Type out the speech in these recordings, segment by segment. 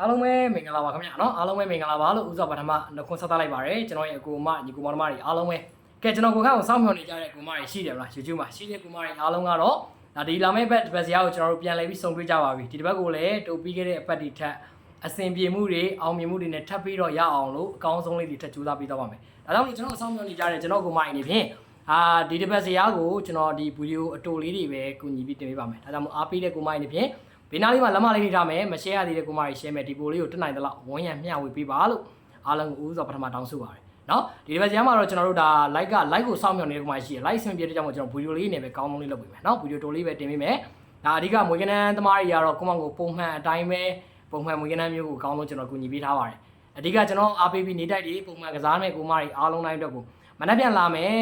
အားလုံးပဲမင်္ဂလာပါခင်ဗျာနော်အားလုံးပဲမင်္ဂလာပါလို့ဥစွာပထမနှခွန်းဆက်သလိုက်ပါရယ်ကျွန်တော်ရဲ့အကူအမညီကူမောင်နှမတွေအားလုံးပဲကဲကျွန်တော်ကိုခန့်ကိုစောင့်မျှော်နေကြတဲ့ကူမတွေရှိတယ်ဗလား YouTube မှာရှိတဲ့ကူမတွေအားလုံးကတော့ဒါဒီလာမယ့်ဘက်တစ်ပတ်စရာကိုကျွန်တော်တို့ပြန်လည်ပြီးစုံတွေ့ကြပါပြီဒီတစ်ပတ်ကိုလည်းတိုးပြီးခဲ့တဲ့အပတ်ဒီထက်အဆင်ပြေမှုတွေအောင်မြင်မှုတွေနဲ့ထပ်ပြီးတော့ရအောင်လို့အကောင်းဆုံးလေးတွေထပ်ကြိုးစားပြီးတော့ပါမယ်ဒါကြောင့်မို့ကျွန်တော်အဆောင်မျှော်နေကြတဲ့ကျွန်တော်ကူမတွေအနေဖြင့်အာဒီတစ်ပတ်စရာကိုကျွန်တော်ဒီဗီဒီယိုအတူလေးတွေပဲကူညီပြီးတင်ပေးပါမယ်ဒါကြောင့်မို့အားပေးတဲ့ကူမတွေအနေဖြင့် ဘေးနားလေးမှာလက်မလေးနေထားမယ်မ share ရသေးတဲ့ကိုမကြီး share မယ်ဒီပိုလေးကိုတက်နိုင်သလောက်ဝန်းရံမျှဝေပေးပါလို့အားလုံးကိုဦးစွာပထမတောင်းဆိုပါတယ်နော်ဒီတစ်ပတ်ကျမ်းမှာတော့ကျွန်တော်တို့ဒါ like က like ကိုစောင့်မျှော်နေတဲ့ကိုမကြီးရှိရ like ဆင်ပြေတဲ့ကြောင့်ကျွန်တော်ဗီဒီယိုလေးနေပဲကောင်းကောင်းလေးလုပ်ပေးမယ်နော်ဗီဒီယိုတိုလေးပဲတင်ပေးမယ်ဒါအဓိကမွေးကနန်းသမားတွေကတော့ကိုမကိုပုံမှန်အတိုင်းပဲပုံမှန်မွေးကနန်းမျိုးကိုကောင်းလို့ကျွန်တော်ကူညီပေးထားပါတယ်အဓိကကျွန်တော်အားပေးပြီးနေတိုက်တွေပုံမှန်ကစားမဲ့ကိုမတွေအားလုံးတိုင်းအတွက်ကိုမနှက်ပြန်လာမယ်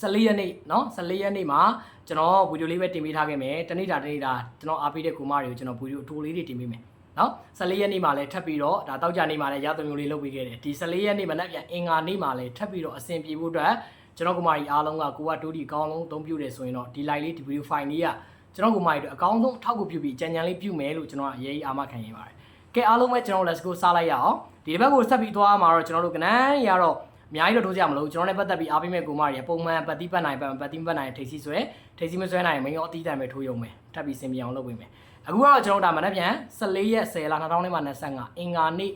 14ရက်နေ့နော်14ရက်နေ့မှာ ကျွန်တော်ဗီဒီယိုလေးပဲတင်ပေးထားခဲ့မယ်တနေ့တာတနေ့တာကျွန်တော်အားပေးတဲ့ကိုမတွေကိုကျွန်တော်ဗီဒီယိုအတူလေးတွေတင်ပေးမယ်နော်14ရက်နေ့မှာလည်းထပ်ပြီးတော့ဒါတောက်ကြနေ့မှာလည်းရသုံးမျိုးလေးလုပ်ပေးခဲ့တယ်ဒီ14ရက်နေ့မှာလည်းပြန်အင်္ဂါနေ့မှာလည်းထပ်ပြီးတော့အဆင်ပြေဖို့အတွက်ကျွန်တော်ကိုမကြီးအားလုံးကကိုကတိုးဒီအကောင်းဆုံးအသုံးပြုတယ်ဆိုရင်တော့ဒီ live လေးဒီ video file လေးကကျွန်တော်ကိုမကြီးတို့အကောင်းဆုံးအထောက်အကူပြုပြီးကြံကြံလေးပြုမယ်လို့ကျွန်တော်အရေးကြီးအားမခံရင်ပါတယ်ကဲအားလုံးပဲကျွန်တော် let's go စားလိုက်ရအောင်ဒီတစ်ဘက်ကိုဆက်ပြီးသွားမှာတော့ကျွန်တော်တို့ကနန်းရတော့အ များကြီးတော့ထိုးကြမလို့ကျွန်တော်လည်းပတ်သက်ပြီးအားပေးမဲ့ကိုမကြီးပုံမှန်ပတ်တိပတ်နိုင်ပတ်ပတ်တိပတ်နိုင်ထိပ်စီဆွဲထိပ်စီမဆွဲနိုင်မင်းရောအတီးတန်ပဲထိုးရုံပဲထပ်ပြီးစင်ပြအောင်လုပ်ပေးမယ်အခုကတော့ကျွန်တော်ဒါမနေ့ပြန်14ရက်10လ2025အင်္ဂါနေ့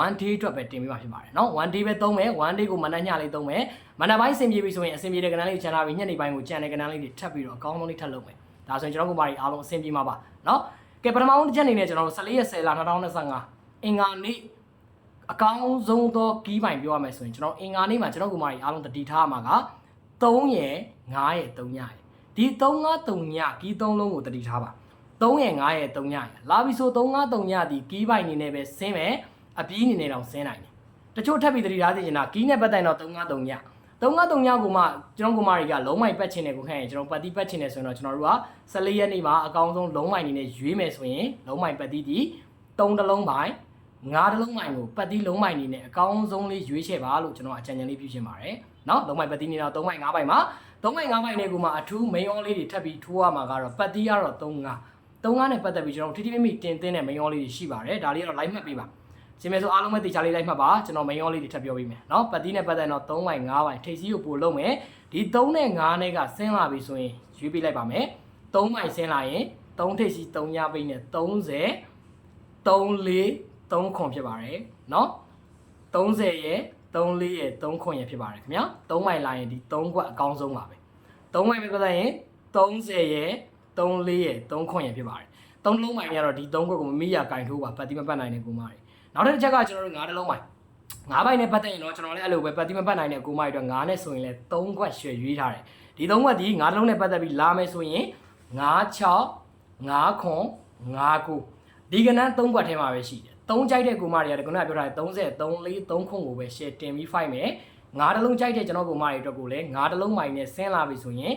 1 day အတွက်ပဲတင်ပေးမှာဖြစ်ပါတယ်เนาะ1 day ပဲသုံးမယ်1 day ကိုမနက်ညလေးသုံးမယ်မနက်ပိုင်းစင်ပြေပြီဆိုရင်အစင်ပြေတဲ့ကဏ္ဍလေးချန်လာပြီးညနေပိုင်းကိုကြံတဲ့ကဏ္ဍလေးတွေထပ်ပြီးတော့အကောင်းဆုံးလေးထပ်လုပ်မယ်ဒါဆိုရင်ကျွန်တော်ကမာကြီးအားလုံးအစင်ပြေမှာပါเนาะကဲပထမဆုံးတစ်ချက်အနေနဲ့ကျွန်တော်တို့14ရက်10လ2025အင်္ဂါနေ့ အကောင်းဆုံးသောကီးပိုင်ပြောရမယ်ဆိုရင်ကျွန်တော်အင်္ဂါနေ့မှာကျွန်တော်ကမာကြီးအားလုံးတတိထားမှာက3ရယ်5ရယ်3ညရယ်ဒီ3 5 3ညကီး3လုံးကိုတတိထားပါ3ရယ်5ရယ်3ညရယ်လာပြီဆို3 5 3ညဒီကီးပိုင်အနေနဲ့ပဲဆင်းမယ်အပြီးအနေနဲ့တော့ဆင်းနိုင်တယ်တချို့ထပ်ပြီးတတိထားသိချင်တာကီးနဲ့ပတ်တိုင်တော့3 5 3ည3 5 3ညကိုမှကျွန်တော်ကမာတွေကလုံးမိုင်ပတ်ချင်တယ်ကိုခန့်ရင်ကျွန်တော်ပတ်တိပတ်ချင်တယ်ဆိုရင်တော့ကျွန်တော်တို့က14ရက်နေ့မှာအကောင်းဆုံးလုံးမိုင်အနေနဲ့ရွေးမယ်ဆိုရင်လုံးမိုင်ပတ်တိဒီ3တလုံးပိုင် ငါးတလုံးမိုင်ကိုပတ်တိလုံးမိုင်နေနဲ့အကောင်းဆုံးလေးရွေးချယ်ပါလို့ကျွန်တော်အကြံဉာဏ်လေးပြုချင်ပါတယ်။နော်လုံးမိုင်ပတ်တိနေတော့၃မိုင်၅မိုင်မှာ၃မိုင်၅မိုင်တွေကိုမှအထူး main on လေးတွေထပ်ပြီးထိုးရမှာကတော့ပတ်တိကတော့၃ငါး၃ငါးနဲ့ပတ်သက်ပြီးကျွန်တော်ထိထိမိမိတင်တင်တဲ့ main on လေးတွေရှိပါတယ်။ဒါလေးကတော့ live မှတ်ပေးပါ။ရှင်မဲဆိုအားလုံးပဲတေချာလေးလိုက်မှတ်ပါကျွန်တော် main on လေးတွေထပ်ပြောပေးမယ်။နော်ပတ်တိနဲ့ပတ်သက်တော့၃မိုင်၅မိုင်ထိပ်စီးကိုပို့လုံးမယ်။ဒီ၃နဲ့၅နဲ့ကဆင်းလာပြီဆိုရင်ရွေးပေးလိုက်ပါမယ်။၃မိုင်ဆင်းလာရင်၃ထိပ်စီး၃ညပိတ်နဲ့30 3 4 3ခွန်ဖြစ်ပါတယ်เนาะ30ရဲ့34ရဲ့3ခွန်ရဲ့ဖြစ်ပါတယ်ခင်ဗျာ3မိုင်လာရင်ဒီ3ခွက်အကောင်းဆုံးပါပဲ3မိုင်ပဲပတ်သက်ရင်30ရဲ့34ရဲ့3ခွန်ရဲ့ဖြစ်ပါတယ်3လုံးမိုင်ကတော့ဒီ3ခွက်ကိုမမိရကင်ထိုးပါပတ်တိမပတ်နိုင်တဲ့ကိုမတွေနောက်တစ်ချက်ကကျွန်တော်တို့9တလုံးမိုင်9ဘိုင်နဲ့ပတ်သက်ရင်တော့ကျွန်တော်လည်းအဲ့လိုပဲပတ်တိမပတ်နိုင်တဲ့ကိုမတွေအတွက်9နဲ့ဆိုရင်လည်း3ခွက်ရွှေရွေးထားတယ်ဒီ3ခွက်ဒီ9တလုံးနဲ့ပတ်သက်ပြီးလာမယ်ဆိုရင်9 6 9ခွန်9ကိုဒီကနန်း3ခွက်ထဲမှာပဲရှိတယ် သုံးကြိုက်တဲ့ကိုမတွေကခုနကပြောထားတဲ့30 3 4 3ခုကိုပဲ share တင်ပြီး fight မယ်ငါးတလုံးကြိုက်တဲ့ကျွန်တော်ကိုမတွေအတွက်ကိုလည်းငါးတလုံးမိုင်နဲ့ဆင်းလာပြီဆိုရင်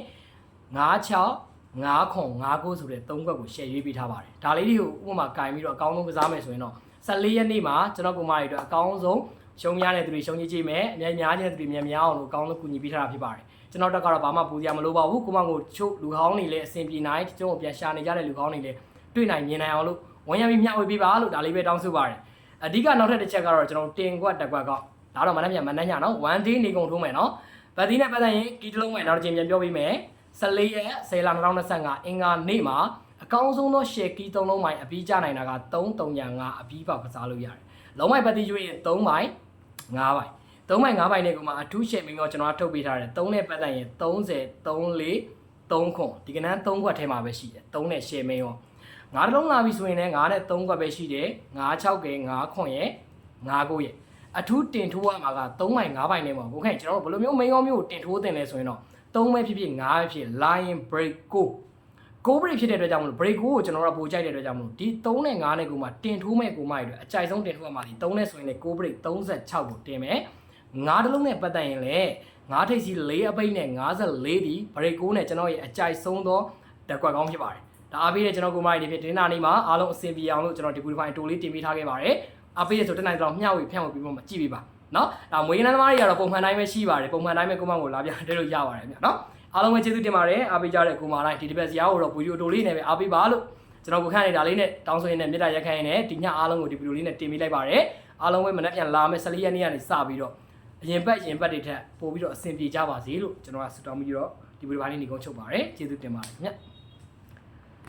9 6 9ခွန်9ကိုဆိုတဲ့3ခွက်ကို share ရွေးပေးထားပါတယ်ဒါလေးတွေကိုဥပမာကင်ပြီးတော့အကောင်းဆုံးကစားမယ်ဆိုရင်တော့14ရက်နေ့မှာကျွန်တော်ကိုမတွေအတွက်အကောင်းဆုံးရှုံးများတဲ့သူတွေရှုံးကြီးကြည့်မယ်အများများတဲ့သူတွေများများအောင်လို့အကောင်းဆုံးကူညီပေးထားတာဖြစ်ပါတယ်ကျွန်တော်တက်ကတော့ဘာမှပူစရာမလိုပါဘူးကိုမကိုချို့လူဟောင်းတွေလည်းအဆင်ပြေနိုင်ကျွန်တော်ပြန်ရှာနေကြတဲ့လူဟောင်းတွေလည်းတွေ့နိုင်မြင်နိုင်အောင်လို့ ဝန်ရပြီးမျှဝေပေးပါလို့ဒါလေးပဲတောင်းဆိုပါတယ်အဓိကနောက်ထပ်တစ်ချက်ကတော့ကျွန်တော်တင်ကွက်တက်ကွက်ကဒါတော့မနေ့ပြန်မနေ့ညနော်1 day နေကုန်ထိုးမယ်နော်ဗတ်တီးနဲ့ပတ်သက်ရင်ကီတလုံးမယ်နောက်တစ်ချိန်ပြန်ပြောပေးမယ်14ရက်10လ2025အင်္ဂါနေ့မှာအကောင်းဆုံးသော share key 3လုံးမိုင်အပြီးကြနိုင်တာက3305အပြီးပေါက်ကစားလို့ရတယ်လုံးမိုင်ပတ်တီးရွေးရင်3မိုင်5မိုင်3မိုင်5မိုင်နဲ့ကမှအထူး share မိမောကျွန်တော်ထုတ်ပေးထားတယ်3နဲ့ပတ်သက်ရင်30 34 3ခွန်ဒီကနန်း3ခွက်ထဲမှာပဲရှိတယ်3နဲ့ share မင်းရော ငါးတလုံးလာပြီဆိုရင်လည်းငါးနဲ့3ခွက်ပဲရှိတယ်ငါး6ကဲ5ခွန်ရဲ့5ကိုရဲ့အထူးတင်ထိုးရမှာက3မိုင်5ပိုင်နဲ့ပေါ့ကိုခိုင်ကျွန်တော်တို့ဘယ်လိုမျိုးမိန်ကောမျိုးကိုတင်ထိုးတင်လဲဆိုရင်တော့3ပဲဖြစ်ဖြစ်5ပဲဖြစ် line break ကိုကို break ဖြစ်တဲ့အတွက်ကြောင့်မလို့ break ကိုကျွန်တော်တို့ပိုကြိုက်တဲ့အတွက်ကြောင့်မလို့ဒီ3နဲ့5နဲ့ကိုမှတင်ထိုးမဲ့ကိုမရအတွက်အကြိုက်ဆုံးတင်ထိုးရမှာဒီ3နဲ့ဆိုရင်လည်းကို break 36ကိုတင်မယ်5တလုံးနဲ့ပတ်သက်ရင်လည်း5ထိပ်စီ4အပိတ်နဲ့54ဒီ break ကိုနဲ့ကျွန်တော်ရဲ့အကြိုက်ဆုံးသောတက်ကွက်ကောင်းဖြစ်ပါတယ် ဒါအားပေးတဲ့ကျွန်တော်ကိုမရီတွေဖြစ်တင်းနာနေ့မှာအားလုံးအဆင်ပြေအောင်လို့ကျွန်တော်ဒီပူဒီဖိုင်တိုလေးတင်ပေးထားခဲ့ပါတယ်အားပေးရဆိုတက်နိုင်တော့မျှဝေဖြန့်ဝေပြီးမှကြည့်ပေးပါနော်ဒါမွေးကနန်းသမားတွေကတော့ပုံမှန်တိုင်းပဲရှိပါတယ်ပုံမှန်တိုင်းပဲကိုမကိုလာပြတဲလို့ရပါတယ်ဗျနော်အားလုံးပဲကျေးဇူးတင်ပါတယ်အားပေးကြတဲ့ကိုမတိုင်းဒီတစ်ပတ်စရာကိုတော့ဗီဒီယိုတိုလေးနဲ့ပဲအားပေးပါလို့ကျွန်တော်ကိုခန့်နေတာလေးနဲ့တောင်းဆိုရင်းနဲ့မြေတားရက်ခိုင်းရင်းနဲ့ဒီညအားလုံးကိုဒီဗီဒီယိုလေးနဲ့တင်ပေးလိုက်ပါတယ်အားလုံးပဲမနေ့ပြန်လာမယ်14ရက်နေ့ကနေစပြီးတော့အရင်ဘက်ရင်ဘက်တွေထက်ပို့ပြီးတော့အဆင်ပြေကြပါစေလို့ကျွန်တော်ကဆုတောင်းပြီးတော့ဒီဗီဒီယိုပိုင်းလေးနေကုန်းချုပ်ပါတယ်ကျေးဇူးတင်ပါတယ်ခင်ဗျ